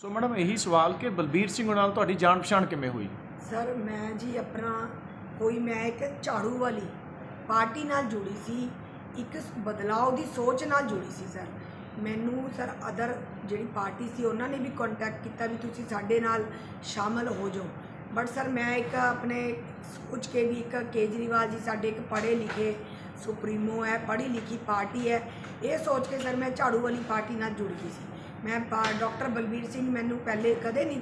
ਸੋ madam, ਇਹੀ ਸਵਾਲ ਕਿ ਬਲਬੀਰ ਸਿੰਘ ਨਾਲ ਤੁਹਾਡੀ ਜਾਣ ਪਛਾਣ ਕਿਵੇਂ ਹੋਈ? ਸਰ, ਮੈਂ ਜੀ ਆਪਣਾ ਕੋਈ, ਮੈਂ ਇੱਕ ਝਾੜੂ ਵਾਲੀ ਪਾਰਟੀ ਨਾਲ ਜੁੜੀ ਸੀ। ਇੱਕ ਬਦਲਾਅ ਦੀ ਸੋਚ ਨਾਲ ਜੁੜੀ ਸੀ, ਸਰ। ਮੈਨੂੰ ਸਰ ਅਦਰ ਜਿਹੜੀ ਪਾਰਟੀ ਸੀ, ਉਹਨਾਂ ਨੇ ਵੀ ਕੰਟੈਕਟ ਕੀਤਾ ਵੀ ਤੁਸੀਂ ਸਾਡੇ ਨਾਲ ਸ਼ਾਮਲ ਹੋ ਜਾਓ। ਬਟ ਸਰ, ਮੈਂ ਇੱਕ ਆਪਣੇ ਸੋਚ ਕੇ ਵੀ ਇੱਕ ਕੇਜਰੀਵਾਲ ਜੀ ਸਾਡੇ ਇੱਕ ਪੜ੍ਹੇ ਲਿਖੇ ਸੁਪਰੀਮੋ ਹੈ, ਪੜ੍ਹੀ ਲਿਖੀ ਪਾਰਟੀ ਹੈ। ਇਹ ਸੋਚ ਕੇ ਸਰ ਮੈਂ ਝਾੜੂ ਵਾਲੀ ਪਾਰਟੀ ਨਾਲ ਜੁੜ ਗਈ ਸੀ। ਮੈਂ ਡਾਕਟਰ ਬਲਬੀਰ ਸਿੰਘ ਮੈਨੂੰ ਪਹਿਲੇ ਕਦੇ ਨਹੀਂ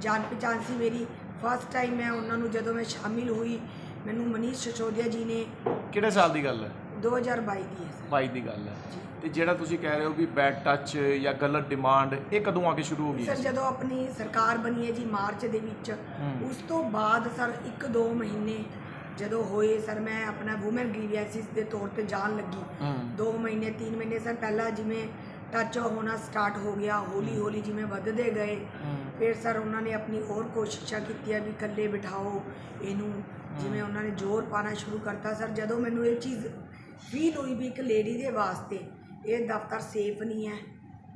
ਜਾਣ ਪਛਾਣ ਸੀ ਮੇਰੀ। ਫਸਟ ਟਾਈਮ ਮੈਂ ਉਹਨਾਂ ਨੂੰ ਜਦੋਂ ਮੈਂ ਸ਼ਾਮਿਲ ਹੋਈ ਮੈਨੂੰ ਮਨੀਸ਼ ਸਿਸੋਦੀਆ ਜੀ ਨੇ ਕਿਹੜੇ ਸਾਲ ਦੀ ਗੱਲ ਹੈ? 2022 ਦੀ ਹੈ ਸਰ। 22 ਦੀ ਗੱਲ ਹੈ। ਤੇ ਜਿਹੜਾ ਤੁਸੀਂ ਕਹਿ ਰਹੇ ਹੋ ਵੀ ਬੈਡ ਟੱਚ ਜਾਂ ਗਲਤ ਡਿਮਾਂਡ ਇਹ ਕਦੋਂ ਆ ਕੇ ਸ਼ੁਰੂ ਹੋ ਗਈ ਸਰ ਜਦੋਂ ਆਪਣੀ ਸਰਕਾਰ ਬਣੀ ਹੈ ਜੀ ਮਾਰਚ ਦੇ ਵਿੱਚ। ਉਸ ਤੋਂ ਬਾਅਦ ਸਰ 1-2 ਮਹੀਨੇ ਜਦੋਂ ਹੋਏ ਸਰ ਮੈਂ ਆਪਣਾ ਔਮਨ ਗ੍ਰੀਵੈਂਸਿਸ ਦੇ ਤੌਰ ਤੇ ਜਾਣ ਲੱਗੀ। ਹੂੰ। 2 ਮਹੀਨੇ 3 ਮਹੀਨੇ ਸਰ ਪਹਿਲਾਂ ਜਿਵੇਂ ਟੱਚ ਹੋਣਾ ਸਟਾਰਟ ਹੋ ਗਿਆ ਹੌਲੀ ਹੌਲੀ ਜਿਵੇਂ ਵੱਧਦੇ ਗਏ ਫਿਰ ਸਰ ਉਹਨਾਂ ਨੇ ਆਪਣੀ ਹੋਰ ਕੋਸ਼ਿਸ਼ਾਂ ਕੀਤੀਆਂ ਵੀ ਇਕੱਲੇ ਬਿਠਾਓ ਇਹਨੂੰ ਜਿਵੇਂ ਉਹਨਾਂ ਨੇ ਜ਼ੋਰ ਪਾਣਾ ਸ਼ੁਰੂ ਕਰਤਾ ਸਰ ਜਦੋਂ ਮੈਨੂੰ ਇਹ ਚੀਜ਼ ਫੀਲ ਹੋਈ ਵੀ ਇੱਕ ਲੇਡੀ ਦੇ ਵਾਸਤੇ ਇਹ ਦਫ਼ਤਰ ਸੇਫ ਨਹੀਂ ਹੈ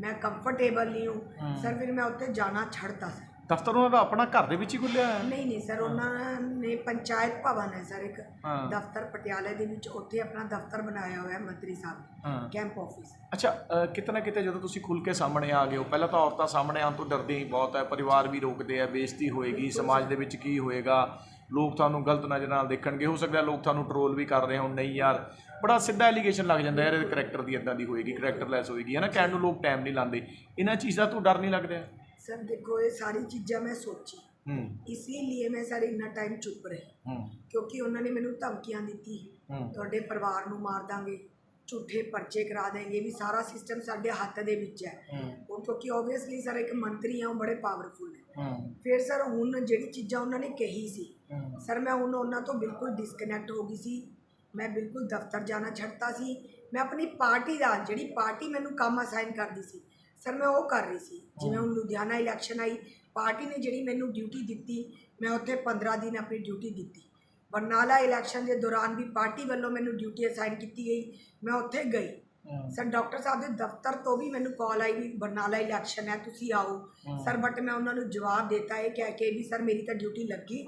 ਮੈਂ ਕੰਫਰਟੇਬਲ ਨਹੀਂ। ਹੂੰ ਸਰ ਫਿਰ ਮੈਂ ਉੱਥੇ ਜਾਣਾ ਛੱਡਤਾ ਸਰ ਦਫ਼ਤਰ ਉਹਨਾਂ ਦਾ ਆਪਣਾ ਘਰ ਦੇ ਵਿੱਚ ਹੀ ਖੁੱਲਿਆ ਹੈ? ਨਹੀਂ ਨਹੀਂ ਸਰ ਉਹਨਾਂ ਨੇ ਪੰਚਾਇਤ ਭਵਨ ਹੈ ਸਰ ਇੱਕ। ਹਾਂ। ਦਫ਼ਤਰ ਪਟਿਆਲੇ ਦੇ ਵਿੱਚ ਉੱਥੇ ਆਪਣਾ ਦਫ਼ਤਰ ਬਣਾਇਆ ਹੋਇਆ ਹੈ ਮੰਤਰੀ ਸਾਹਿਬ ਨੇ ਹਾਂ। Camp office. ਅੱਛਾ ਅ, ਕਿਤੇ ਨਾ ਕਿਤੇ ਜਦੋਂ ਤੁਸੀਂ ਖੁੱਲ ਕੇ ਸਾਹਮਣੇ ਆ ਗਏ ਹੋ ਪਹਿਲਾਂ ਤਾਂ ਔਰਤਾਂ ਸਾਹਮਣੇ ਆਉਣ ਤੋਂ ਡਰਦੀਆਂ ਹੀ ਬਹੁਤ ਹੈ ਪਰਿਵਾਰ ਵੀ ਰੋਕਦੇ ਆ ਬੇਇੱਜ਼ਤੀ ਹੋਏਗੀ ਸਮਾਜ ਦੇ ਵਿੱਚ ਕੀ ਹੋਏਗਾ? ਲੋਕ ਤੁਹਾਨੂੰ ਗਲਤ ਨਜ਼ਰ ਨਾਲ ਦੇਖਣਗੇ ਹੋ ਸਕਦਾ ਲੋਕ ਤੁਹਾਨੂੰ ਟਰੋਲ ਵੀ ਕਰ ਰਹੇ ਹੋਣ ਨਹੀਂ ਯਾਰ ਬੜਾ ਸਿੱਧਾ ਐਲੀਗੇਸ਼ਨ ਲੱਗ ਜਾਂਦਾ ਯਾਰ ਇਹਦੇ ਕਰੈਕਟਰ ਦੀ ਇਦਾਂ ਦੀ ਹੋਏਗੀ ਕਰੈਕਟਰਲੈਸ ਹੋਏਗੀ ਹੈ ਨਾ ਕਹਿਣ ਨੂੰ ਲੋਕ ਟਾਈਮ ਨਹੀਂ ਲਾਉਂਦੇ। ਇਹਨਾਂ ਚੀਜ਼ਾਂ ਤੋਂ ਡਰ ਨਹੀਂ ਲੱਗਦਾ? ਸਰ ਦੇਖੋ ਇਹ ਸਾਰੀ ਚੀਜ਼ਾਂ ਮੈਂ ਸੋਚੀ। ਹੂੰ। ਇਸੇ ਲਈ ਮੈਂ ਸਰ ਇੰਨਾ ਟਾਈਮ ਚੁੱਪ ਰਹੀ। ਹੂੰ। ਕਿਉਂਕਿ ਉਹਨਾਂ ਨੇ ਮੈਨੂੰ ਧਮਕੀਆਂ ਦਿੱਤੀ। ਹੂੰ। ਤੁਹਾਡੇ ਪਰਿਵਾਰ ਨੂੰ ਮਾਰ ਦਾਂਗੇ ਝੂਠੇ ਪਰਚੇ ਕਰਾ ਦੇਂਗੇ ਵੀ ਸਾਰਾ ਸਿਸਟਮ ਸਾਡੇ ਹੱਥ ਦੇ ਵਿੱਚ ਹੈ। ਹੂੰ। ਉਹ ਕਿਉਂਕਿ ਓਬਵੀਅਸਲੀ ਸਰ ਇੱਕ ਮੰਤਰੀ ਆ ਉਹ ਬੜੇ ਪਾਵਰਫੁਲ ਨੇ। ਹੂੰ। ਫਿਰ ਸਰ ਹੁਣ ਜਿਹੜੀ ਚੀਜ਼ਾਂ ਉਹਨਾਂ ਨੇ ਕਹੀ ਸੀ ਹੂੰ। ਸਰ ਮੈਂ ਹੁਣ ਉਹਨਾਂ ਤੋਂ ਬਿਲਕੁਲ ਡਿਸਕਨੈਕਟ ਹੋ ਗਈ ਸੀ। ਮੈਂ ਬਿਲਕੁਲ ਦਫ਼ਤਰ ਜਾਣਾ ਛੱਡਤਾ ਸੀ। ਮੈਂ ਆਪਣੀ ਪਾਰਟੀ ਦਾ ਜਿਹੜੀ ਪਾਰਟੀ ਮੈਨੂੰ ਕੰਮ ਅਸਾਈਨ ਕਰਦੀ ਸੀ ਸਰ ਮੈਂ ਉਹ ਕਰ ਰਹੀ ਸੀ। ਜਿਵੇਂ ਹੁਣ ਲੁਧਿਆਣਾ ਇਲੈਕਸ਼ਨ ਆਈ ਪਾਰਟੀ ਨੇ ਜਿਹੜੀ ਮੈਨੂੰ ਡਿਊਟੀ ਦਿੱਤੀ ਮੈਂ ਉੱਥੇ 15 ਦਿਨ ਆਪਣੀ ਡਿਊਟੀ ਦਿੱਤੀ। ਬਰਨਾਲਾ ਇਲੈਕਸ਼ਨ ਦੇ ਦੌਰਾਨ ਵੀ ਪਾਰਟੀ ਵੱਲੋਂ ਮੈਨੂੰ ਡਿਊਟੀ ਅਸਾਈਨ ਕੀਤੀ ਗਈ। ਮੈਂ ਉੱਥੇ ਗਈ। ਸਰ ਡਾਕਟਰ ਸਾਹਿਬ ਦੇ ਦਫ਼ਤਰ ਤੋਂ ਵੀ ਮੈਨੂੰ ਕਾਲ ਆਈ ਵੀ ਬਰਨਾਲਾ ਇਲੈਕਸ਼ਨ ਹੈ ਤੁਸੀਂ ਆਓ। ਸਰ ਬਟ ਮੈਂ ਉਹਨਾਂ ਨੂੰ ਜਵਾਬ ਦਿੱਤਾ ਇਹ ਕਹਿ ਕੇ ਵੀ ਸਰ ਮੇਰੀ ਤਾਂ ਡਿਊਟੀ ਲੱਗੀ।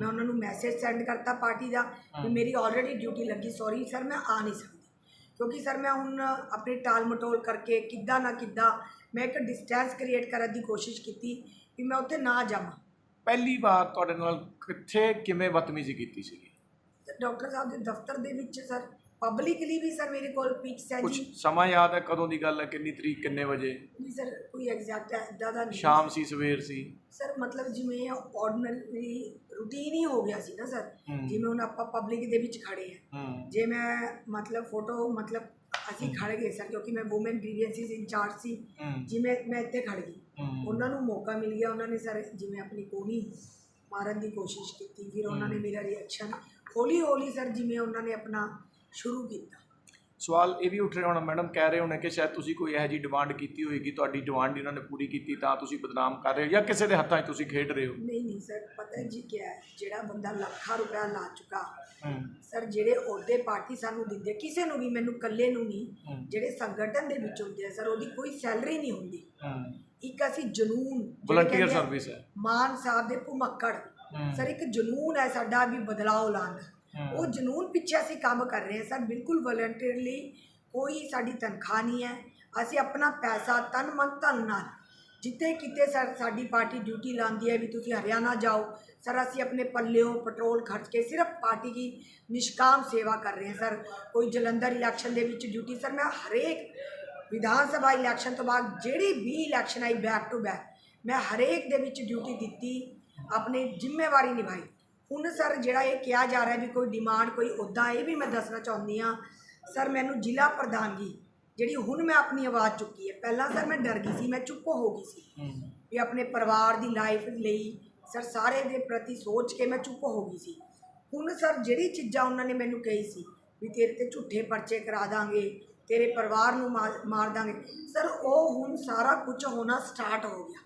ਮੈਂ ਉਹਨਾਂ ਨੂੰ ਮੈਸੇਜ ਸੈਂਡ ਕਰਤਾ ਪਾਰਟੀ ਦਾ ਵੀ ਮੇਰੀ ਆਲਰੇਡੀ ਡਿਊਟੀ ਲੱਗੀ। ਸੌਰੀ ਸਰ ਮੈਂ ਆ ਨਹੀਂ ਸਕਦੀ। ਕਿਉਂਕਿ ਸਰ ਮੈਂ ਹੁਣ ਆਪਣੀ ਟਾਲ ਮਟੋਲ ਕਰਕੇ ਕਿੱਦਾਂ ਨਾ ਕਿੱਦਾਂ ਮੈਂ ਇੱਕ ਡਿਸਟੈਂਸ ਕ੍ਰੀਏਟ ਕਰਨ ਦੀ ਕੋਸ਼ਿਸ਼ ਕੀਤੀ ਵੀ ਮੈਂ ਉੱਥੇ ਨਾ ਜਾਵਾਂ। ਪਹਿਲੀ ਵਾਰ ਤੁਹਾਡੇ ਨਾਲ ਕਿੱਥੇ ਕਿਵੇਂ ਬਦਤਮੀਜ਼ੀ ਕੀਤੀ ਸੀਗੀ? ਡਾਕਟਰ ਸਾਹਿਬ ਦੇ ਦਫ਼ਤਰ ਦੇ ਵਿੱਚ ਸਰ ਪਬਲਿਕਲੀ ਵੀ ਸਰ ਮੇਰੇ ਕੋਲ ਪਿਕਸ ਹੈ ਕੁਝ ਜੀ ਸਮਾਂ ਯਾਦ ਹੈ ਕਦੋਂ ਦੀ ਗੱਲ ਹੈ? ਕਿੰਨੀ ਤਰੀਕ ਕਿੰਨੇ ਵਜੇ? ਨਹੀਂ ਸਰ ਕੋਈ ਐਗਜ਼ੈਕਟ ਇਦਾਂ ਦਾ ਨਹੀਂ। ਸ਼ਾਮ ਸੀ ਸਵੇਰ ਸੀ? ਸਰ ਮਤਲਬ ਜਿਵੇਂ ਆਰਡੀਨਰੀ ਰੂਟੀਨ ਹੀ ਹੋ ਗਿਆ ਸੀ ਨਾ ਸਰ। ਹਮ। ਜਿਵੇਂ ਹੁਣ ਆਪਾਂ ਪਬਲਿਕ ਦੇ ਵਿੱਚ ਖੜੇ ਆ ਹੂੰ। ਜੇ ਮੈਂ ਮਤਲਬ ਫੋਟੋ ਮਤਲਬ ਅਸੀਂ ਖੜ ਗਏ ਸਰ ਕਿਉਂਕਿ ਮੈਂ ਔਮਨ ਗ੍ਰੀਵੈਂਸਿਸ ਇੰਚਾਰਜ ਸੀ। ਜਿਵੇਂ ਮੈਂ ਇੱਥੇ ਖੜ ਗਈ। ਉਹਨਾਂ ਨੂੰ ਮੌਕਾ ਮਿਲ ਗਿਆ ਉਹਨਾਂ ਨੇ ਸਰ ਜਿਵੇਂ ਆਪਣੀ ਕੋਣੀ ਮਾਰਨ ਦੀ ਕੋਸ਼ਿਸ਼ ਕੀਤੀ ਫਿਰ ਉਹਨਾਂ ਨੇ ਮੇਰਾ ਰਿਐਕਸ਼ਨ ਹੌਲੀ ਹੌਲੀ ਸਰ ਜਿਵੇਂ ਉਹਨਾਂ ਨੇ ਆਪਣਾ ਸ਼ੁਰੂ ਕੀਤਾ। ਸਵਾਲ ਇਹ ਵੀ ਉੱਠ ਰਿਹਾ ਹੋਣਾ ਮੈਡਮ ਕਹਿ ਰਹੇ ਹੋਣੇ ਕਿ ਸ਼ਾਇਦ ਤੁਸੀਂ ਕੋਈ ਇਹੋ ਜਿਹੀ ਡਿਮਾਂਡ ਕੀਤੀ ਹੋਏਗੀ ਤੁਹਾਡੀ ਡਿਮਾਂਡ ਇਹਨਾਂ ਨੇ ਪੂਰੀ ਕੀਤੀ ਤਾਂ ਤੁਸੀਂ ਬਦਨਾਮ ਕਰ ਰਹੇ ਹੋ ਜਾਂ ਕਿਸੇ ਦੇ ਹੱਥਾਂ 'ਚ ਤੁਸੀਂ ਖੇਡ ਰਹੇ ਹੋ? ਨਹੀਂ ਨਹੀਂ ਸਰ ਪਤਾ ਜੀ ਕੀ ਹੈ ਜਿਹੜਾ ਬੰਦਾ ਲੱਖਾਂ ਰੁਪਇਆ ਲਾ ਚੁੱਕਾ ਸਰ ਜਿਹੜੇ ਅਹੁਦੇ ਪਾਰਟੀ ਸਾਨੂੰ ਦਿੰਦੇ ਕਿਸੇ ਨੂੰ ਵੀ ਮੈਨੂੰ ਇਕੱਲੇ ਨੂੰ ਨਹੀਂ ਜਿਹੜੇ ਸੰਗਠਨ ਦੇ ਵਿੱਚ ਹੁੰਦੇ ਆ ਸਰ ਉਹਦੀ ਕੋਈ ਸੈਲਰੀ ਨਹੀਂ ਹੁੰਦੀ। ਇੱਕ ਅਸੀਂ ਜਨੂਨ ਵਲੰਟੀਅਰ ਸਰਵਿਸ ਹੈ। ਮਾਨ ਸਾਹਿਬ ਦੇ ਭੁਮੱਕੜ। ਸਰ ਇੱਕ ਜਨੂਨ ਹੈ ਸਾਡਾ ਵੀ ਬਦਲਾਅ ਲਾਉਣ ਦਾ। ਉਹ ਜਨੂਨ ਪਿੱਛੇ ਅਸੀਂ ਕੰਮ ਕਰ ਰਹੇ ਹਾਂ ਸਰ, ਬਿਲਕੁਲ ਵਲੰਟੀਅਰਲੀ ਕੋਈ ਸਾਡੀ ਤਨਖਾਹ ਨਹੀਂ ਹੈ। ਅਸੀਂ ਆਪਣਾ ਪੈਸਾ ਤਨ ਮਨ ਧਨ ਨਾਲ ਜਿੱਥੇ ਕਿਤੇ ਸਰ ਸਾਡੀ ਪਾਰਟੀ ਡਿਊਟੀ ਲਾਉਂਦੀ ਹੈ ਵੀ ਤੁਸੀਂ ਹਰਿਆਣਾ ਜਾਓ, ਸਰ ਅਸੀਂ ਆਪਣੇ ਪੱਲਿਓਂ ਪੈਟਰੋਲ ਖਰਚ ਕੇ ਸਿਰਫ ਪਾਰਟੀ ਦੀ ਨਿਸ਼ਕਾਮ ਸੇਵਾ ਕਰ ਰਹੇ ਹਾਂ ਸਰ। ਕੋਈ ਜਲੰਧਰ ਇਲੈਕਸ਼ਨ ਦੇ ਵਿੱਚ ਡਿਊਟੀ ਸਰ ਮੈਂ ਹਰੇਕ ਵਿਧਾਨ ਸਭਾ ਇਲੈਕਸ਼ਨ ਤੋਂ ਬਾਅਦ ਜਿਹੜੀ ਵੀ ਇਲੈਕਸ਼ਨ ਆਈ ਬੈਕ ਟੂ ਬੈਕ ਮੈਂ ਹਰੇਕ ਦੇ ਵਿੱਚ ਡਿਊਟੀ ਦਿੱਤੀ, ਆਪਣੀ ਜ਼ਿੰਮੇਵਾਰੀ ਨਿਭਾਈ। ਹੁਣ ਸਰ ਜਿਹੜਾ ਇਹ ਕਿਹਾ ਜਾ ਰਿਹਾ ਵੀ ਕੋਈ ਡਿਮਾਂਡ ਕੋਈ ਅਹੁਦਾ ਇਹ ਵੀ ਮੈਂ ਦੱਸਣਾ ਚਾਹੁੰਦੀ ਹਾਂ। ਸਰ ਮੈਨੂੰ ਜ਼ਿਲ੍ਹਾ ਪ੍ਰਧਾਨਗੀ ਜਿਹੜੀ ਹੁਣ ਮੈਂ ਆਪਣੀ ਆਵਾਜ਼ ਚੁੱਕੀ ਹੈ ਪਹਿਲਾਂ ਸਰ ਮੈਂ ਡਰ ਗਈ ਸੀ ਮੈਂ ਚੁੱਪ ਹੋ ਗਈ ਸੀ ਵੀ ਆਪਣੇ ਪਰਿਵਾਰ ਦੀ ਲਾਈਫ ਲਈ ਸਰ ਸਾਰੇ ਦੇ ਪ੍ਰਤੀ ਸੋਚ ਕੇ ਮੈਂ ਚੁੱਪ ਹੋ ਗਈ ਸੀ। ਹੁਣ ਸਰ ਜਿਹੜੀ ਚੀਜ਼ਾਂ ਉਹਨਾਂ ਨੇ ਮੈਨੂੰ ਕਹੀ ਸੀ ਵੀ ਤੇਰੇ ਤੇ ਝੂਠੇ ਪਰਚੇ ਕਰਾ ਦਾਂਗੇ ਤੇਰੇ ਪਰਿਵਾਰ ਨੂੰ ਮਾਰ ਦਾਂਗੇ ਸਰ ਉਹ ਹੁਣ ਸਾਰਾ ਕੁਝ ਹੋਣਾ ਸਟਾਰਟ ਹੋ ਗਿਆ।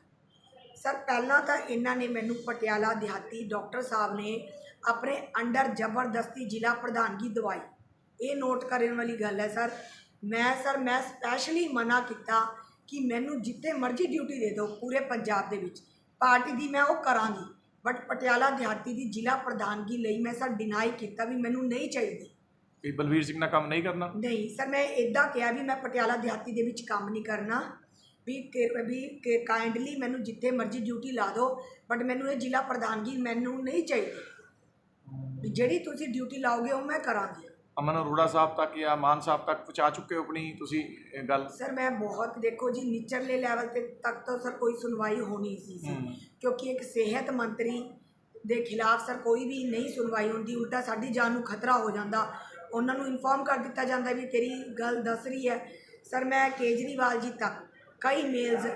ਸਰ ਪਹਿਲਾਂ ਤਾਂ ਇਹਨਾਂ ਨੇ ਮੈਨੂੰ ਪਟਿਆਲਾ ਦਿਹਾਤੀ ਡਾਕਟਰ ਸਾਹਿਬ ਨੇ ਆਪਣੇ ਅੰਡਰ ਜ਼ਬਰਦਸਤੀ ਜ਼ਿਲ੍ਹਾ ਪ੍ਰਧਾਨਗੀ ਦਵਾਈ। ਇਹ ਨੋਟ ਕਰਨ ਵਾਲੀ ਗੱਲ ਹੈ ਸਰ। ਮੈਂ ਸਰ ਮੈਂ ਸਪੈਸ਼ਲੀ ਮਨਾ ਕੀਤਾ ਕਿ ਮੈਨੂੰ ਜਿੱਥੇ ਮਰਜ਼ੀ ਡਿਊਟੀ ਦੇ ਦਿਓ ਪੂਰੇ ਪੰਜਾਬ ਦੇ ਵਿੱਚ। ਪਾਰਟੀ ਦੀ ਮੈਂ ਉਹ ਕਰਾਂਗੀ ਬਟ ਪਟਿਆਲਾ ਦਿਹਾਤੀ ਦੀ ਜ਼ਿਲ੍ਹਾ ਪ੍ਰਧਾਨਗੀ ਲਈ ਮੈਂ ਸਰ ਡਿਨਾਈ ਕੀਤਾ ਵੀ ਮੈਨੂੰ ਨਹੀਂ ਚਾਹੀਦੀ। ਵੀ ਬਲਵੀਰ ਸਿੰਘ ਨਾਲ ਕੰਮ ਨਹੀਂ ਕਰਨਾ? ਨਹੀਂ ਸਰ ਮੈਂ ਇਦਾਂ ਕਿਹਾ ਵੀ ਮੈਂ ਪਟਿਆਲਾ ਦਿਹਾਤੀ ਦੇ ਵਿੱਚ ਕੰਮ ਨਹੀਂ ਕਰਨਾ। ਵੀ ਕਿ- ਵੀ ਕਾਈਂਡਲੀ ਮੈਨੂੰ ਜਿੱਥੇ ਮਰਜ਼ੀ ਡਿਊਟੀ ਲਾ ਦਿਓ ਬਟ ਮੈਨੂੰ ਇਹ ਜ਼ਿਲ੍ਹਾ ਪ੍ਰਧਾਨਗੀ ਮੈਨੂੰ ਨਹੀਂ ਚਾਹੀਦੀ। ਵੀ ਜਿਹੜੀ ਤੁਸੀਂ ਡਿਊਟੀ ਲਾਓਗੇ ਉਹ ਮੈਂ ਕਰਾਂਗੀ। ਅਮਨ ਅਰੋੜਾ ਸਾਹਿਬ ਤੱਕ ਜਾਂ ਮਾਨ ਸਾਹਿਬ ਤੱਕ ਪਹੁੰਚਾ ਚੁੱਕੇ ਹੋ ਆਪਣੀ ਤੁਸੀਂ ਗੱਲ? ਸਰ ਮੈਂ ਬਹੁਤ ਦੇਖੋ ਜੀ ਨਿਚਰਲੇ ਲੈਵਲ ਤੇ ਤੱਕ ਤਾਂ ਸਰ ਕੋਈ ਸੁਣਵਾਈ ਹੋਣੀ ਸੀ ਸੀ। ਕਿਉਂਕਿ ਇੱਕ ਸਿਹਤ ਮੰਤਰੀ ਦੇ ਖਿਲਾਫ ਸਰ ਕੋਈ ਵੀ ਨਹੀਂ ਸੁਣਵਾਈ ਹੁੰਦੀ ਉਲਟਾ ਸਾਡੀ ਜਾਨ ਨੂੰ ਖਤਰਾ ਹੋ ਜਾਂਦਾ। ਉਹਨਾਂ ਨੂੰ ਇਨਫੋਰਮ ਕਰ ਦਿੱਤਾ ਜਾਂਦਾ ਵੀ ਤੇਰੀ ਗੱਲ ਦੱਸ ਰਹੀ ਹੈ। ਸਰ ਮੈਂ ਕੇਜਰੀਵਾਲ ਜੀ ਤੱਕ ਕਈ ਮੇਲਸ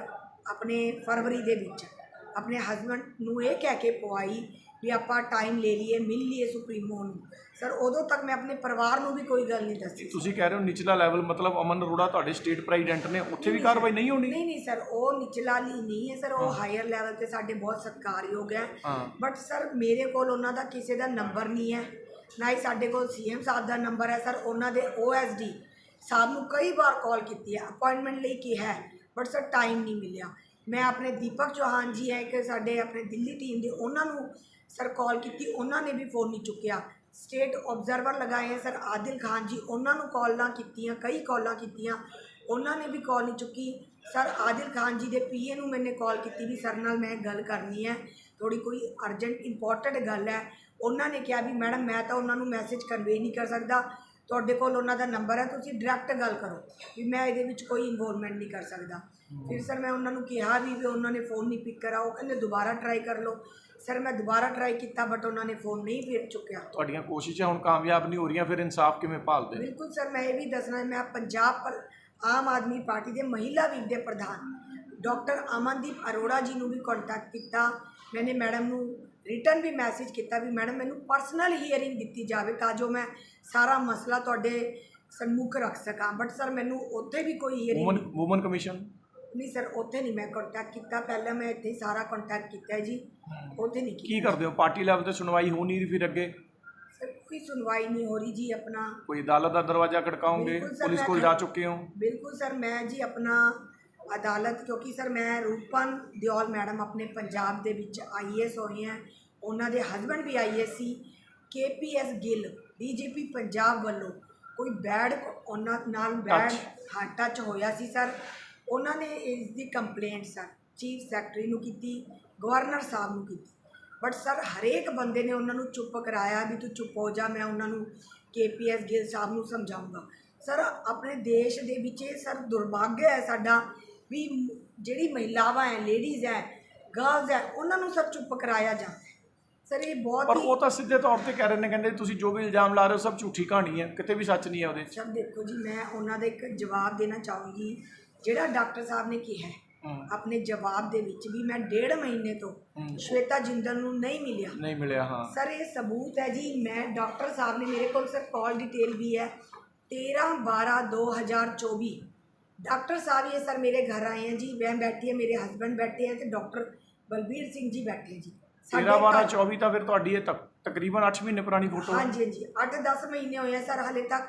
ਆਪਣੇ ਫਰਵਰੀ ਦੇ ਵਿੱਚ ਆਪਣੇ ਹਸਬੰਡ ਨੂੰ ਇਹ ਕਹਿ ਕੇ ਪਵਾਈ ਵੀ ਆਪਾਂ ਟਾਈਮ ਲੈ ਲਈਏ ਮਿਲ ਲਈਏ ਸੁਪਰੀਮੋ ਨੂੰ। ਸਰ ਉਦੋਂ ਤੱਕ ਮੈਂ ਆਪਣੇ ਪਰਿਵਾਰ ਨੂੰ ਵੀ ਕੋਈ ਗੱਲ ਨਹੀਂ ਦੱਸੀ। ਤੁਸੀਂ ਕਹਿ ਰਹੇ ਹੋ ਨਿਚਲਾ ਲੈਵਲ ਮਤਲਬ ਅਮਨ ਅਰੋੜਾ ਤੁਹਾਡੇ ਸਟੇਟ ਪ੍ਰੈਜ਼ੀਡੈਂਟ ਨੇ ਉੱਥੇ ਵੀ ਕਾਰਵਾਈ ਨਹੀਂ ਹੋਣੀ? ਨਹੀਂ ਨਹੀਂ ਸਰ ਉਹ ਨਿਚਲਾ ਲਈ ਨਹੀਂ ਹੈ ਸਰ ਉਹ ਹਾਇਰ ਲੈਵਲ ਤੇ ਸਾਡੇ ਬਹੁਤ ਸਤਿਕਾਰਯੋਗ ਹੈ। ਬਟ ਸਰ ਮੇਰੇ ਕੋਲ ਉਹਨਾਂ ਦਾ ਕਿਸੇ ਦਾ ਨੰਬਰ ਨਹੀਂ ਹੈ ਨਾ ਹੀ ਸਾਡੇ ਕੋਲ ਸੀਐਮ ਸਾਹਿਬ ਦਾ ਨੰਬਰ ਹੈ ਸਰ ਉਹਨਾਂ ਦੇ ਓਐਸਡੀ ਸਾਹਿਬ ਨੂੰ ਕਈ ਵਾਰ ਕਾਲ ਕੀਤੀ ਹੈ ਅਪਾਇੰਟਮੈਂਟ ਲਈ ਕਿਹਾ ਹੈ। ਬਟ ਸਰ ਟਾਈਮ ਨਹੀਂ ਮਿਲਿਆ। ਮੈਂ ਆਪਣੇ ਦੀਪਕ ਚੌਹਾਨ ਜੀ ਹੈ ਕਿ ਸਾਡੇ ਆਪਣੇ ਦਿੱਲੀ ਟੀਮ ਦੇ, ਉਹਨਾਂ ਨੂੰ ਸਰ ਕਾਲ ਕੀਤੀ, ਉਹਨਾਂ ਨੇ ਵੀ ਫੋਨ ਨਹੀਂ ਚੁੱਕਿਆ। ਸਟੇਟ ਆਬਜ਼ਰਵਰ ਲਗਾਏ ਹੈ ਸਰ ਆਦਿਲ ਖਾਨ ਜੀ, ਉਹਨਾਂ ਨੂੰ ਕਾਲਾਂ ਕੀਤੀਆਂ, ਕਈ ਕਾਲਾਂ ਕੀਤੀਆਂ, ਉਹਨਾਂ ਨੇ ਵੀ ਕਾਲ ਨਹੀਂ ਚੁੱਕੀ। ਸਰ ਆਦਿਲ ਖਾਨ ਜੀ ਦੇ ਪੀਏ ਨੂੰ ਮੈਨੇ ਕਾਲ ਕੀਤੀ ਵੀ ਸਰ ਨਾਲ ਮੈਂ ਗੱਲ ਕਰਨੀ ਹੈ ਥੋੜੀ ਕੋਈ ਅਰਜੈਂਟ ਇੰਪੋਰਟੈਂਟ ਗੱਲ ਹੈ। ਉਹਨਾਂ ਨੇ ਕਿਹਾ ਵੀ ਮੈਡਮ ਮੈਂ ਤਾਂ ਉਹਨਾਂ ਨੂੰ ਮੈਸੇਜ ਕਨਵੇ ਨਹੀਂ ਕਰ ਸਕਦਾ। ਤੁਹਾਡੇ ਕੋਲ ਉਹਨਾਂ ਦਾ ਨੰਬਰ ਹੈ ਤੁਸੀਂ ਡਾਇਰੈਕਟ ਗੱਲ ਕਰੋ ਵੀ ਮੈਂ ਇਹਦੇ ਵਿੱਚ ਕੋਈ ਇਨਵੋਲਵਮੈਂਟ ਨਹੀਂ ਕਰ ਸਕਦਾ। ਫਿਰ ਸਰ ਮੈਂ ਉਹਨਾਂ ਨੂੰ ਕਿਹਾ ਵੀ ਵੀ ਉਹਨਾਂ ਨੇ ਫੋਨ ਨਹੀਂ ਪਿਕ ਕਰਾ ਉਹ ਕਹਿੰਦੇ ਦੁਬਾਰਾ ਟਰਾਈ ਕਰ ਲਓ। ਸਰ ਮੈਂ ਦੁਬਾਰਾ ਟਰਾਈ ਕੀਤਾ ਬਟ ਉਹਨਾਂ ਨੇ ਫੋਨ ਨਹੀਂ ਫਿਰ ਚੁੱਕਿਆ। ਤੁਹਾਡੀਆਂ ਕੋਸ਼ਿਸ਼ਾਂ ਹੁਣ ਕਾਮਯਾਬ ਨਹੀਂ ਹੋ ਰਹੀਆਂ ਫਿਰ ਇਨਸਾਫ ਕਿਵੇਂ ਭਾਲਦੇ? ਬਿਲਕੁਲ ਸਰ ਮੈਂ ਇਹ ਵੀ ਦੱਸਣਾ ਮੈਂ ਪੰਜਾਬ ਪਰ ਆਮ ਆਦਮੀ ਪਾਰਟੀ ਦੇ ਮਹਿਲਾ ਵਿੰਗ ਦੇ ਪ੍ਰਧਾਨ ਡਾਕਟਰ ਅਮਨਦੀਪ ਅਰੋੜਾ ਜੀ ਨੂੰ ਵੀ ਕੰਟੈਕਟ ਕੀਤਾ। ਮੈंने ਮੈਡਮ ਨੂੰ ਰਿਟਰਨ ਵੀ ਮੈਸੇਜ ਕੀਤਾ ਵੀ ਮੈਡਮ ਮੈਨੂੰ ਪਰਸਨਲ ਹੀਅਰਿੰਗ ਦਿੱਤੀ ਜਾਵੇ ਤਾਂ ਜੋ ਮੈਂ ਸਾਰਾ ਮਸਲਾ ਤੁਹਾਡੇ ਸਨਮੁਖ ਰੱਖ ਸਕਾਂ। ਬਟ ਸਰ ਮੈਨੂੰ ਉੱਥੇ ਵੀ ਕੋਈ ਹੀਅਰਿੰਗ ਵੂਮਨ ਵੂਮਨ ਕਮਿਸ਼ਨ ਨਹੀਂ ਸਰ ਉੱਥੇ ਨਹੀਂ ਮੈਂ ਕੰਟੈਕਟ ਕੀਤਾ। ਪਹਿਲਾਂ ਮੈਂ ਇੱਥੇ ਹੀ ਸਾਰਾ ਕੰਟੈਕਟ ਕੀਤਾ ਹੈ ਜੀ। ਉੱਥੇ ਨਹੀਂ ਕੀਤਾ। ਕੀ ਕਰਦੇ ਹੋ? ਪਾਰਟੀ ਲੈਵਲ ਤੇ ਸੁਣਵਾਈ ਹੋ ਨਹੀਂ ਰਹੀ ਫਿਰ ਅੱਗੇ? ਸਰ ਕੋਈ ਸੁਣਵਾਈ ਨਹੀਂ ਹੋ ਰਹੀ ਜੀ ਆਪਣਾ। ਕੋਈ ਅਦਾਲਤ ਦਾ ਦਰਵਾਜ਼ਾ ਖੜਕਾਓਗੇ? ਬਿਲਕੁਲ ਸਰ, ਪੁਲਿਸ ਮੈਂ ਕੋਲ ਖੜ- ਜਾ ਚੁੱਕੇ ਹੋ? ਬਿਲਕੁਲ ਸਰ ਮੈਂ ਜੀ ਆਪਣਾ ਅਦਾਲਤ ਕਿਉਂਕਿ ਸਰ ਮੈਂ ਰੂਪਨ ਦਿਓਲ ਮੈਡਮ ਆਪਣੇ ਪੰਜਾਬ ਦੇ ਵਿੱਚ ਆਈਐਸ ਹੋਏ ਹੈ। ਉਹਨਾਂ ਦੇ ਹਸਬੰਡ ਵੀ ਆਈਐਸ ਸੀ। ਕੇਪੀਐਸ ਗਿੱਲ ਡੀਜੀਪੀ ਪੰਜਾਬ ਵੱਲੋਂ ਕੋਈ ਬੈਡ ਉਹਨਾਂ ਨਾਲ ਬੈਡ ਹਾਂ ਟੱਚ ਹੋਇਆ ਸੀ ਸਰ। ਉਹਨਾਂ ਨੇ ਇਸ ਦੀ ਕੰਪਲੇਂਟ ਸਰ ਚੀਫ ਸੈਕਟਰੀ ਨੂੰ ਕੀਤੀ ਗਵਰਨਰ ਸਾਹਿਬ ਨੂੰ ਕੀਤੀ। ਬਟ ਸਰ ਹਰੇਕ ਬੰਦੇ ਨੇ ਉਹਨਾਂ ਨੂੰ ਚੁੱਪ ਕਰਾਇਆ ਵੀ ਤੂੰ ਚੁੱਪ ਹੋ ਜਾ ਮੈਂ ਉਹਨਾਂ ਨੂੰ ਕੇਪੀਐਸ ਗਿੱਲ ਸਾਹਿਬ ਨੂੰ ਸਮਝਾਉਂਗਾ। ਸਰ ਆਪਣੇ ਦੇਸ਼ ਦੇ ਵਿੱਚ ਇਹ ਸਰ ਦੁਰਭਾਗਯ ਹੈ ਸਾਡਾ। ਵੀ ਜਿਹੜੀ ਮਹਿਲਾਵਾਂ ਹੈ ਲੇਡੀਜ਼ ਹੈ ਗਰਲਸ ਹੈ ਉਹਨਾਂ ਨੂੰ ਸਰ ਚੁੱਪ ਕਰਾਇਆ ਜਾਂਦਾ ਹੈ ਸਰ ਇਹ ਬਹੁਤ ਪਰ ਉਹ ਤਾਂ ਸਿੱਧੇ ਤੌਰ ਤੇ ਕਹਿ ਰਹੇ ਨੇ ਕਹਿੰਦੇ ਤੁਸੀਂ ਜੋ ਵੀ ਇਲਜ਼ਾਮ ਲਾ ਰਹੇ ਹੋ ਸਭ ਝੂਠੀ ਕਹਾਣੀ ਹੈ ਕਿਤੇ ਵੀ ਸੱਚ ਨਹੀਂ ਹੈ ਉਹਦੇ 'ਚ। ਸਰ ਦੇਖੋ ਜੀ ਮੈਂ ਉਹਨਾਂ ਦਾ ਇੱਕ ਜਵਾਬ ਦੇਣਾ ਚਾਹੂੰਗੀ। ਜਿਹੜਾ ਡਾਕਟਰ ਸਾਹਿਬ ਨੇ ਕਿਹਾ ਹੈ ਆਪਣੇ ਜਵਾਬ ਦੇ ਵਿੱਚ ਵੀ ਮੈਂ ਡੇਢ ਮਹੀਨੇ ਤੋਂ ਸ਼ਵੇਤਾ ਜਿੰਦਲ ਨੂੰ ਨਹੀਂ ਮਿਲਿਆ। ਨਹੀਂ ਮਿਲਿਆ ਹਾਂ। ਸਰ ਇਹ ਸਬੂਤ ਹੈ ਜੀ ਮੈਂ ਡਾਕਟਰ ਸਾਹਿਬ ਨੇ ਮੇਰੇ ਕੋਲ ਸਰ ਕਾਲ ਡਿਟੇਲ ਵੀ ਹੈ। 13 12 2024 ਡਾਕਟਰ ਸਾਹਿਬ ਇਹ ਸਰ ਮੇਰੇ ਘਰ ਆਏ हैं जी मैं बैठी है मेरे हस्बैंड बैठे हैं ਤੇ ਡਾਕਟਰ ਬਲਬੀਰ ਸਿੰਘ ਜੀ ਬੈਠੇ ਜੀ 13 12 ਘਰ- 24 ਤਾਂ ਫਿਰ ਤੁਹਾਡੀ ਇਹ ਤਕ- ਤਕਰੀਬਨ 8 ਮਹੀਨੇ ਪੁਰਾਣੀ ਫੋਟੋ ਹੈ ਹਾਂਜੀ ਹਾਂਜੀ 8-10 ਮਹੀਨੇ ਹੋਏ ਆ ਸਰ ਹਲੇ ਤੱਕ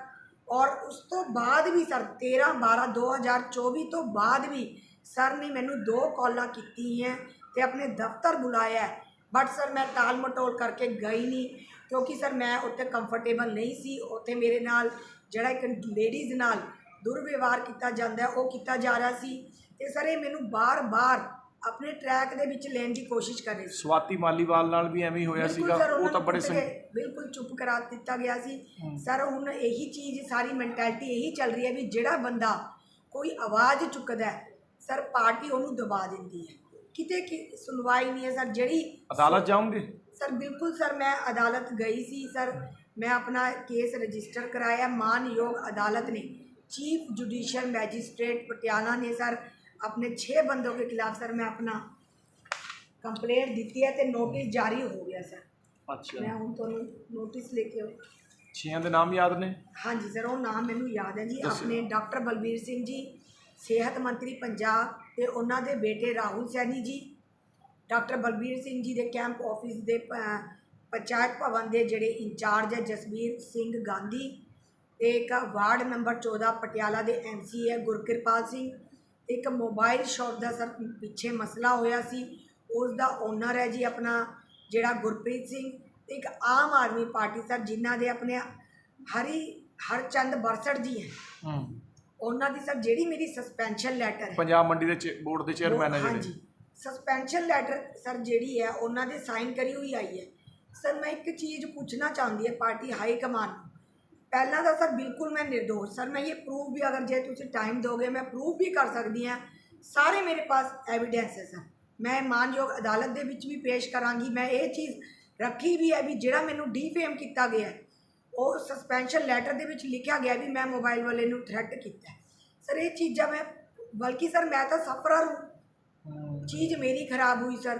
ਔਰ ਉਸ ਤੋਂ ਬਾਅਦ ਵੀ ਸਰ 13 12 2024 ਤੋਂ ਬਾਅਦ ਵੀ ਸਰ ਨੇ ਮੈਨੂੰ ਦੋ ਕਾਲਾਂ ਕੀਤੀਆਂ ਤੇ ਆਪਣੇ ਦਫ਼ਤਰ ਬੁਲਾਇਆ ਬਟ ਸਰ ਮੈਂ ਟਾਲ ਮਟੋਲ ਕਰਕੇ ਗਈ ਨਹੀਂ ਕਿਉਂਕਿ ਸਰ ਮੈਂ ਉੱਥੇ ਕੰਫਰਟੇਬਲ ਨਹੀਂ ਸੀ ਉੱਥੇ ਮੇਰੇ ਨਾਲ ਜਿਹੜਾ ਇੱਕ ਲੇਡੀਜ਼ ਨਾਲ ਦੁਰਵਿਵਹਾਰ ਕੀਤਾ ਜਾਂਦਾ ਉਹ ਕੀਤਾ ਜਾ ਰਿਹਾ ਸੀ। ਤੇ ਸਰ ਇਹ ਮੈਨੂੰ ਬਾਰ-ਬਾਰ ਆਪਣੇ ਟਰੈਕ ਦੇ ਵਿੱਚ ਲੈਣ ਦੀ ਕੋਸ਼ਿਸ਼ ਕਰ ਰਹੇ ਸੀ। ਸਵਾਤੀ ਮਾਲੀਵਾਲ ਨਾਲ ਵੀ ਐਵੇਂ ਹੀ ਹੋਇਆ ਸੀਗਾ ਉਹ ਤਾਂ ਬੜੇ ਬਿਲਕੁਲ ਚੁੱਪ ਕਰਾ ਦਿੱਤਾ ਗਿਆ ਸੀ। ਸਰ ਹੁਣ ਇਹੀ ਚੀਜ਼ ਸਾਰੀ ਮੈਂਟੈਲਿਟੀ ਇਹੀ ਚੱਲ ਰਹੀ ਹੈ ਵੀ ਜਿਹੜਾ ਬੰਦਾ ਕੋਈ ਆਵਾਜ਼ ਚੁੱਕਦਾ ਹੈ ਸਰ ਪਾਰਟੀ ਉਹਨੂੰ ਦਬਾ ਦਿੰਦੀ ਹੈ। ਕਿਤੇ ਕਿ ਸੁਣਵਾਈ ਨਹੀਂ ਹੈ ਸਰ ਜਿਹੜੀ ਅਦਾਲਤ ਜਾਓਗੇ? ਸਰ ਬਿਲਕੁਲ ਸਰ ਮੈਂ ਅਦਾਲਤ ਗਈ ਸੀ ਸਰ ਮੈਂ ਆਪਣਾ ਕੇਸ ਰਜਿਸਟਰ ਕਰਾਇਆ ਮਾਨਯੋਗ ਅਦਾਲਤ ਨੇ। चीफ जुडिशियल मैजिस्ट्रेट पटियाला ने सर अपने छः बंदों के खिलाफ सर मैं अपना कंप्लेंट दी है तो नोटिस जारी हो गया सर अच्छा मैं हूँ तो नोटिस लेके ਛੇਆਂ ਦੇ ਨਾਮ ਯਾਦ ਨੇ? ਹਾਂਜੀ ਸਰ ਉਹ ਨਾਮ ਮੈਨੂੰ ਯਾਦ ਹੈ ਜੀ। ਆਪਣੇ ਡਾਕਟਰ ਬਲਬੀਰ ਸਿੰਘ ਜੀ ਸਿਹਤ ਮੰਤਰੀ ਪੰਜਾਬ ਤੇ ਉਹਨਾਂ ਦੇ ਬੇਟੇ ਰਾਹੁਲ ਸੈਣੀ ਜੀ ਡਾਕਟਰ ਬਲਬੀਰ ਸਿੰਘ ਜੀ ਦੇ ਕੈਂਪ ਆਫਿਸ ਦੇ ਪੰਚਾਇਤ ਭਵਨ ਦੇ ਜਿਹੜੇ ਇੰਚਾਰਜ ਹੈ ਜਸਬੀਰ ਸਿੰਘ ਗਾਂਧੀ ਤੇ ਇੱਕ ਵਾਰਡ ਨੰਬਰ 14 ਪਟਿਆਲਾ ਦੇ ਐਮਸੀ ਹੈ ਗੁਰਕਿਰਪਾਲ ਸਿੰਘ। ਇੱਕ ਮੋਬਾਈਲ ਸ਼ਾਪ ਦਾ ਸਰ ਪਿੱਛੇ ਮਸਲਾ ਹੋਇਆ ਸੀ। ਉਸ ਦਾ ਓਨਰ ਹੈ ਜੀ ਆਪਣਾ ਜਿਹੜਾ ਗੁਰਪ੍ਰੀਤ ਸਿੰਘ। ਤੇ ਇੱਕ ਆਮ ਆਦਮੀ ਪਾਰਟੀ ਸਰ ਜਿਨ੍ਹਾਂ ਦੇ ਆਪਣੇ ਹਰੀ ਹਰਚੰਦ ਬਰਸੜ ਜੀ ਹੈ। ਹੂੰ। ਉਹਨਾਂ ਦੀ ਸਰ ਜਿਹੜੀ ਮੇਰੀ ਸਸਪੈਂਸ਼ਨ ਲੈਟਰ ਹੈ। ਪੰਜਾਬ ਮੰਡੀ ਦੇ ਬੋਰਡ ਦੇ ਚੇਅਰਮੈਨ ਹੈ ਜਿਹੜੇ। ਸਸਪੈਂਸ਼ਨ ਲੈਟਰ ਸਰ ਜਿਹੜੀ ਹੈ ਉਹਨਾਂ ਦੇ ਸਾਈਨ ਕਰੀ ਹੋਈ ਆਈ ਹੈ। ਸਰ ਮੈਂ ਇੱਕ ਚੀਜ਼ ਪੁੱਛਣਾ ਚਾਹੁੰਦੀ ਹੈ ਪਾਰਟੀ ਹਾਈ ਕਮਾਨ ਨੂੰ। ਪਹਿਲਾਂ ਤਾਂ ਸਰ ਬਿਲਕੁਲ ਮੈਂ ਨਿਰਦੋਸ਼, ਸਰ ਮੈਂ ਇਹ ਪ੍ਰੂਫ ਵੀ ਅਗਰ ਜੇ ਤੁਸੀਂ ਟਾਈਮ ਦੋਗੇ ਮੈਂ ਪ੍ਰੂਫ ਵੀ ਕਰ ਸਕਦੀ ਹਾਂ। ਸਾਰੇ ਮੇਰੇ ਪਾਸ ਐਵੀਡੈਂਸ ਹੈ ਸਰ। ਮੈਂ ਮਾਨਯੋਗ ਅਦਾਲਤ ਦੇ ਵਿੱਚ ਵੀ ਪੇਸ਼ ਕਰਾਂਗੀ। ਮੈਂ ਇਹ ਚੀਜ਼ ਰੱਖੀ ਵੀ ਹੈ ਵੀ ਜਿਹੜਾ ਮੈਨੂੰ ਡੀਫੇਮ ਕੀਤਾ ਗਿਆ ਉਹ ਸਸਪੈਂਸ਼ਨ ਲੈਟਰ ਦੇ ਵਿੱਚ ਲਿਖਿਆ ਗਿਆ ਵੀ ਮੈਂ ਮੋਬਾਈਲ ਵਾਲੇ ਨੂੰ ਥ੍ਰੈਟ ਕੀਤਾ ਸਰ ਇਹ ਚੀਜ਼ਾਂ ਮੈਂ, ਬਲਕਿ ਸਰ ਮੈਂ ਤਾਂ ਸਫਰਰ ਹੂੰ। ਚੀਜ਼ ਮੇਰੀ ਖਰਾਬ ਹੋਈ ਸਰ।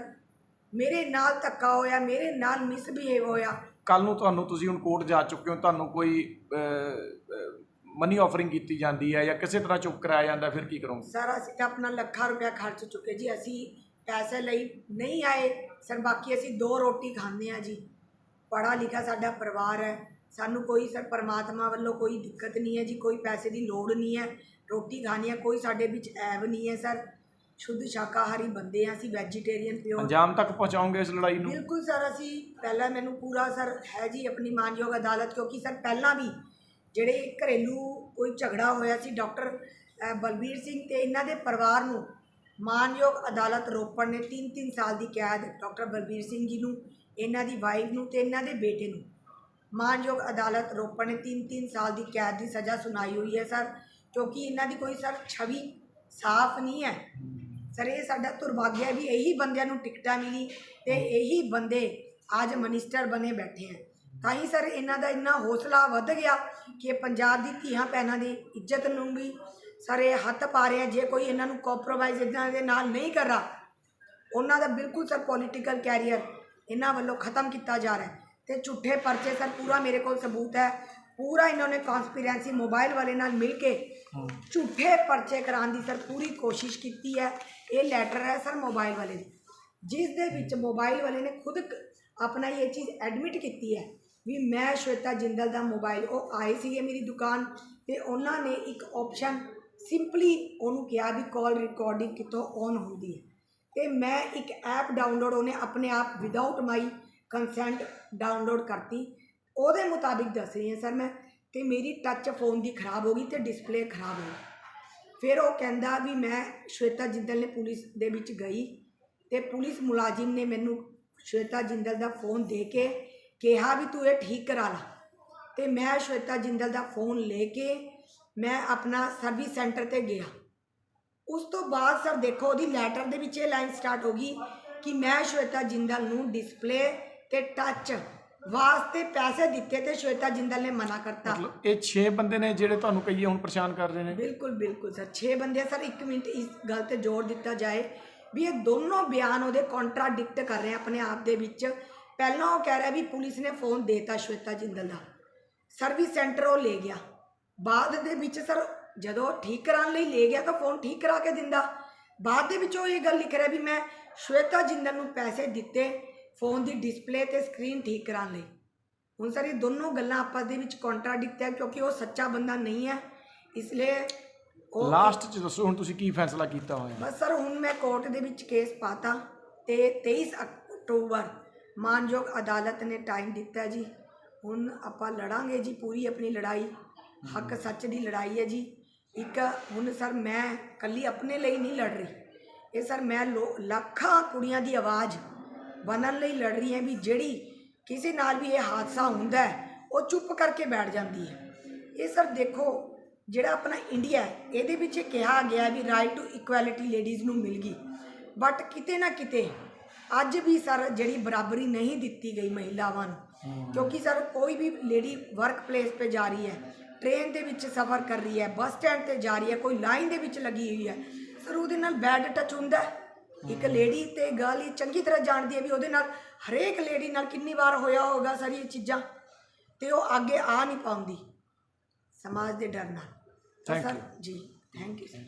ਮੇਰੇ ਨਾਲ ਧੱਕਾ ਹੋਇਆ, ਮੇਰੇ ਨਾਲ ਮਿਸਬਿਹੇਵ ਹੋਇਆ। ਕੱਲ ਨੂੰ ਤੁਹਾਨੂੰ ਤੁਸੀਂ ਹੁਣ ਕੋਰਟ ਜਾ ਚੁੱਕੇ ਹੋ, ਤੁਹਾਨੂੰ ਕੋਈ ਮਨੀ ਆਫਰਿੰਗ ਕੀਤੀ ਜਾਂਦੀ ਹੈ ਜਾਂ ਕਿਸੇ ਤਰ੍ਹਾਂ ਚੁੱਪ ਕਰਾਇਆ ਜਾਂਦਾ, ਫਿਰ ਕੀ ਕਰੋਗੇ? ਸਰ ਅਸੀਂ ਤਾਂ ਆਪਣਾ ਲੱਖਾਂ ਰੁਪਇਆ ਖਰਚ ਚੁੱਕੇ ਜੀ, ਅਸੀਂ ਪੈਸੇ ਲਈ ਨਹੀਂ ਆਏ। ਸਰ ਬਾਕੀ ਅਸੀਂ ਦੋ ਰੋਟੀ ਖਾਂਦੇ ਆ ਜੀ। ਪੜਾ ਲਿਖਾ ਸਾਡਾ ਪਰਿਵਾਰ ਹੈ। ਸਾਨੂੰ ਕੋਈ ਸਰ ਪਰਮਾਤਮਾ ਵੱਲੋਂ ਕੋਈ ਦਿੱਕਤ ਨਹੀਂ ਹੈ ਜੀ, ਕੋਈ ਪੈਸੇ ਦੀ ਲੋੜ ਨਹੀਂ ਹੈ। ਰੋਟੀ ਖਾਣੀ ਹੈ, ਕੋਈ ਸਾਡੇ ਵਿੱਚ ਐਬ ਨਹੀਂ ਹੈ ਸਰ ਸ਼ੁੱਧ ਸ਼ਾਕਾਹਾਰੀ ਬੰਦੇ ਆ ਅਸੀਂ ਵੈਜੀਟੇਰੀਅਨ ਪਿਓਰ ਅੰਜਾਮ ਤੱਕ ਪਹੁੰਚਾਓਗੇ ਇਸ ਲੜਾਈ ਨੂੰ? ਬਿਲਕੁਲ ਸਰ ਅਸੀਂ ਪਹਿਲਾਂ ਮੈਨੂੰ ਪੂਰਾ ਸਰ ਹੈ ਜੀ ਆਪਣੀ ਮਾਨਯੋਗ ਅਦਾਲਤ ਕਿਉਂਕਿ ਸਰ ਪਹਿਲਾਂ ਵੀ ਜਿਹੜੇ ਘਰੇਲੂ ਕੋਈ ਝਗੜਾ ਹੋਇਆ ਸੀ ਡਾਕਟਰ ਬਲਬੀਰ ਸਿੰਘ ਤੇ ਇਹਨਾਂ ਦੇ ਪਰਿਵਾਰ ਨੂੰ ਮਾਨਯੋਗ ਅਦਾਲਤ ਰੋਪੜ ਨੇ 3-3 ਸਾਲ ਦੀ ਕੈਦ ਡਾਕਟਰ ਬਲਬੀਰ ਸਿੰਘ ਜੀ ਨੂੰ ਇਹਨਾਂ ਦੀ ਵਾਈਫ ਨੂੰ ਤੇ ਇਹਨਾਂ ਦੇ ਬੇਟੇ ਨੂੰ ਮਾਨਯੋਗ ਅਦਾਲਤ ਰੋਪੜ ਨੇ 3-3 ਸਾਲ ਦੀ ਕੈਦ ਦੀ ਸਜ਼ਾ ਸੁਣਾਈ ਹੋਈ ਹੈ ਸਰ ਕਿਉਂਕਿ ਇਹਨਾਂ ਦੀ ਕੋਈ ਸਰ ਛਵੀ ਸਾਫ਼ ਨਹੀਂ ਹੈ। ਸਰ, ਇਹ ਸਾਡਾ ਦੁਰਭਾਗਿਆ ਹੈ ਵੀ ਇਹੀ ਬੰਦਿਆਂ ਨੂੰ ਟਿਕਟਾਂ ਮਿਲੀ ਤੇ ਇਹੀ ਬੰਦੇ ਅੱਜ ਮਨਿਸਟਰ ਬਣੇ ਬੈਠੇ ਹੈ। ਤਾਂ ਹੀ ਸਰ, ਇਹਨਾਂ ਦਾ ਇੰਨਾ ਹੌਸਲਾ ਵੱਧ ਗਿਆ ਕਿ ਪੰਜਾਬ ਦੀ ਧੀਆਂ ਭੈਣਾਂ ਦੀ ਇੱਜ਼ਤ ਨੂੰ ਵੀ ਸਰ, ਇਹ ਹੱਥ ਪਾ ਰਿਹਾ ਜੇ ਕੋਈ ਇਹਨਾਂ ਨੂੰ ਕੰਪਰੋਮਾਈਜ਼ ਇਹਨਾਂ ਦੇ ਨਾਲ ਨਹੀਂ ਕਰ ਰਹਾ, ਉਹਨਾਂ ਦਾ ਬਿਲਕੁਲ ਸਰ ਪੋਲੀਟੀਕਲ ਕੈਰੀਅਰ ਇਹਨਾਂ ਵੱਲੋਂ ਖਤਮ ਕੀਤਾ ਜਾ ਰਿਹਾ ਹੈ। ਤੇ ਝੂਠੇ ਪਰਚੇ ਸਰ, ਪੂਰਾ ਮੇਰੇ ਕੋਲ ਸਬੂਤ ਹੈ। ਪੂਰਾ ਇਹਨਾਂ ਨੇ ਕਨਸਪੀਰੈਂਸੀ ਮੋਬਾਈਲ ਵਾਲੇ ਨਾਲ ਮਿਲ ਕੇ ਝੂਠੇ ਪਰਚੇ ਕਰਾਉਣ ਦੀ ਸਰ ਪੂਰੀ ਕੋਸ਼ਿਸ਼ ਕੀਤੀ ਹੈ। ਇਹ ਲੈਟਰ ਹੈ ਸਰ ਮੋਬਾਈਲ ਵਾਲੇ ਦੀ। ਜਿਸ ਦੇ ਵਿੱਚ ਮੋਬਾਈਲ ਵਾਲੇ ਨੇ ਖੁਦ ਆਪਣਾ ਇਹ ਚੀਜ਼ ਐਡਮਿਟ ਕੀਤੀ ਹੈ ਵੀ ਮੈਂ ਸ਼ਵੇਤਾ ਜਿੰਦਲ ਦਾ ਮੋਬਾਈਲ ਉਹ ਆਏ ਸੀਗੇ ਮੇਰੀ ਦੁਕਾਨ ਤੇ ਉਹਨਾਂ ਨੇ ਇੱਕ ਆਪਸ਼ਨ ਸਿੰਪਲੀ ਉਹਨੂੰ ਕਿਹਾ ਵੀ ਕਾਲ ਰਿਕਾਰਡਿੰਗ ਕਿੱਥੋਂ ਔਨ ਹੁੰਦੀ ਹੈ। ਤੇ ਮੈਂ ਇੱਕ ਐਪ ਡਾਊਨਲੋਡ ਉਹਨੇ ਆਪਣੇ ਆਪ ਵਿਦਆਊਟ ਮਾਈ ਕੰਸੈਂਟ ਡਾਊਨਲੋਡ ਕਰਤੀ। ਉਹਦੇ ਮੁਤਾਬਿਕ ਦੱਸ ਰਹੀ ਹਾਂ ਸਰ ਮੈਂ ਤੇ ਮੇਰੀ ਟੱਚ ਫੋਨ ਦੀ ਖਰਾਬ ਹੋ ਗਈ ਤੇ ਡਿਸਪਲੇ ਖਰਾਬ ਹੋ ਗਈ। ਫਿਰ ਉਹ ਕਹਿੰਦਾ ਵੀ ਮੈਂ ਸ਼ਵੇਤਾ ਜਿੰਦਲ ਨੇ ਪੁਲਿਸ ਦੇ ਵਿੱਚ ਗਈ ਤੇ ਪੁਲਿਸ ਮੁਲਾਜ਼ਮ ਨੇ ਮੈਨੂੰ ਸ਼ਵੇਤਾ ਜਿੰਦਲ ਦਾ ਫੋਨ ਦੇ ਕੇ ਕਿਹਾ ਵੀ ਤੂੰ ਇਹ ਠੀਕ ਕਰਾ ਲਾ। ਤੇ ਮੈਂ ਸ਼ਵੇਤਾ ਜਿੰਦਲ ਦਾ ਫੋਨ ਲੈ ਕੇ ਮੈਂ ਆਪਣਾ ਸਰਵਿਸ ਸੈਂਟਰ ਤੇ ਗਿਆ। ਉਸ ਤੋਂ ਬਾਅਦ ਸਰ ਦੇਖੋ ਉਹਦੀ ਲੈਟਰ ਦੇ ਵਿੱਚ ਇਹ ਲਾਈਨ ਸਟਾਰਟ ਹੋ ਗਈ ਕਿ ਮੈਂ ਸ਼ਵੇਤਾ ਜਿੰਦਲ ਨੂੰ ਡਿਸਪਲੇ ਤੇ ਟੱਚ ਵਾਸਤੇ ਪੈਸੇ ਦਿੱਤੇ ਤੇ ਸ਼ਵੇਤਾ ਜਿੰਦਲ ਨੇ ਮਨਾ ਕਰਤਾ। ਮਤਲਬ ਇਹ 6 ਬੰਦੇ ਨੇ ਜਿਹੜੇ ਤੁਹਾਨੂੰ ਕਹੀਏ ਹੁਣ ਪਰੇਸ਼ਾਨ ਕਰ ਰਹੇ ਨੇ। ਬਿਲਕੁਲ ਬਿਲਕੁਲ ਸਰ। 6 ਬੰਦੇ ਸਰ 1 ਮਿੰਟ ਇਸ ਗੱਲ ਤੇ ਜ਼ੋਰ ਦਿੱਤਾ ਜਾਏ ਵੀ ਇਹ ਦੋਨੋਂ ਬਿਆਨ ਉਹਦੇ ਕੰਟਰਾਡਿਕਟ ਕਰ ਰਹੇ ਆ ਆਪਣੇ ਆਪ ਦੇ ਵਿੱਚ। ਪਹਿਲਾਂ ਉਹ ਕਹਿ ਰਿਹਾ ਵੀ ਪੁਲਿਸ ਨੇ ਫੋਨ ਦੇਤਾ ਸ਼ਵੇਤਾ ਜਿੰਦਲ ਦਾ। ਸਰਵਿਸ ਸੈਂਟਰ ਉਹ ਲੈ ਗਿਆ। ਬਾਅਦ ਦੇ ਵਿੱਚ ਸਰ ਜਦੋਂ ਠੀਕ ਕਰਾਉਣ ਲਈ ਲੈ ਗਿਆ ਤਾਂ ਫੋਨ ਠੀਕ ਕਰਾ ਕੇ ਦਿੰਦਾ। ਬਾਅਦ ਦੇ ਵਿੱਚ ਉਹ ਇਹ ਗੱਲ ਲਿਖ ਰਿਹਾ ਵੀ ਮੈਂ ਸ਼ਵੇਤਾ ਜਿੰਦਲ ਨੂੰ ਪੈਸੇ ਦਿੱਤੇ ਫੋਨ ਦੀ ਡਿਸਪਲੇ ਤੇ ਸਕਰੀਨ ਠੀਕ ਕਰਾਉਣ ਲਈ। ਹੁਣ ਸਰ ਇਹ ਦੋਨੋਂ ਗੱਲਾਂ ਆਪਸ ਦੇ ਵਿੱਚ ਕੰਟਰਾਡਿਕਟ ਹੈ ਕਿਉਂਕਿ ਉਹ ਸੱਚਾ ਬੰਦਾ ਨਹੀਂ ਹੈ ਇਸ ਲਈ ਉਹ ਲਾਸਟ ਚ ਦੱਸੋ ਹੁਣ ਤੁਸੀਂ ਕੀ ਫੈਸਲਾ ਕੀਤਾ ਹੋਇਆ? ਬਸ ਸਰ ਹੁਣ ਮੈਂ ਕੋਰਟ ਦੇ ਵਿੱਚ ਕੇਸ ਪਾਤਾ ਤੇ 23 ਅਕਤੂਬਰ ਮਾਨਯੋਗ ਅਦਾਲਤ ਨੇ ਟਾਈਮ ਦਿੱਤਾ ਜੀ। ਹੁਣ ਆਪਾਂ ਲੜਾਂਗੇ ਜੀ ਪੂਰੀ ਆਪਣੀ ਲੜਾਈ। ਹੱਕ ਸੱਚ ਦੀ ਲੜਾਈ ਹੈ ਜੀ। ਇੱਕ ਹੁਣ ਸਰ ਮੈਂ ਕੱਲੀ ਆਪਣੇ ਲਈ ਨਹੀਂ ਲੜ ਰਹੀ। ਇਹ ਸਰ ਮੈਂ ਲੋ- ਲੱਖਾਂ ਕੁੜੀਆਂ ਦੀ ਆਵਾਜ਼ ਬਣਨ ਲਈ ਲੜ ਰਹੀ ਹਾਂ ਵੀ ਜਿਹੜੀ ਕਿਸੇ ਨਾਲ ਵੀ ਇਹ ਹਾਦਸਾ ਹੁੰਦਾ ਹੈ ਉਹ ਚੁੱਪ ਕਰਕੇ ਬੈਠ ਜਾਂਦੀ ਹੈ। ਇਹ ਸਰ ਦੇਖੋ ਜਿਹੜਾ ਆਪਣਾ ਇੰਡੀਆ ਇਹਦੇ ਵਿੱਚ ਇਹ ਕਿਹਾ ਗਿਆ ਵੀ ਰਾਈਟ ਟੂ ਇਕੁਐਲਿਟੀ ਲੇਡੀਜ਼ ਨੂੰ ਮਿਲ ਗਈ। ਬਟ ਕਿਤੇ ਨਾ ਕਿਤੇ ਅੱਜ ਵੀ ਸਰ ਜਿਹੜੀ ਬਰਾਬਰੀ ਨਹੀਂ ਦਿੱਤੀ ਗਈ ਮਹਿਲਾਵਾਂ ਨੂੰ ਕਿਉਂਕਿ ਸਰ ਕੋਈ ਵੀ ਲੇਡੀ ਵਰਕ ਪਲੇਸ ਤੇ ਜਾ ਰਹੀ ਹੈ ਟ੍ਰੇਨ ਦੇ ਵਿੱਚ ਸਫ਼ਰ ਕਰ ਰਹੀ ਹੈ ਬੱਸ ਸਟੈਂਡ ਤੇ ਜਾ ਰਹੀ ਹੈ ਕੋਈ ਲਾਈਨ ਦੇ ਵਿੱਚ ਲੱਗੀ ਹੋਈ ਹੈ ਸਰ ਉਹਦੇ ਨਾਲ ਬੈਡ ਟੱਚ ਹੁੰਦਾ ਹੈ। ਇੱਕ ਲੇਡੀ ਤੇ ਗਰਲ ਇਹ ਚੰਗੀ ਤਰ੍ਹਾਂ ਜਾਣਦੀ ਹੈ ਵੀ ਉਹਦੇ ਨਾਲ ਹਰੇਕ ਲੇਡੀ ਨਾਲ ਕਿੰਨੀ ਵਾਰ ਹੋਇਆ ਹੋਗਾ ਸਰ ਇਹ ਚੀਜ਼ਾਂ ਤੇ ਉਹ ਅੱਗੇ ਆ ਨਹੀਂ ਪਾਉਂਦੀ ਸਮਾਜ ਦੇ ਡਰ ਨਾਲ ਤਾਂ ਸਰ. ਜੀ ਥੈਂਕ ਯੂ ਸਰ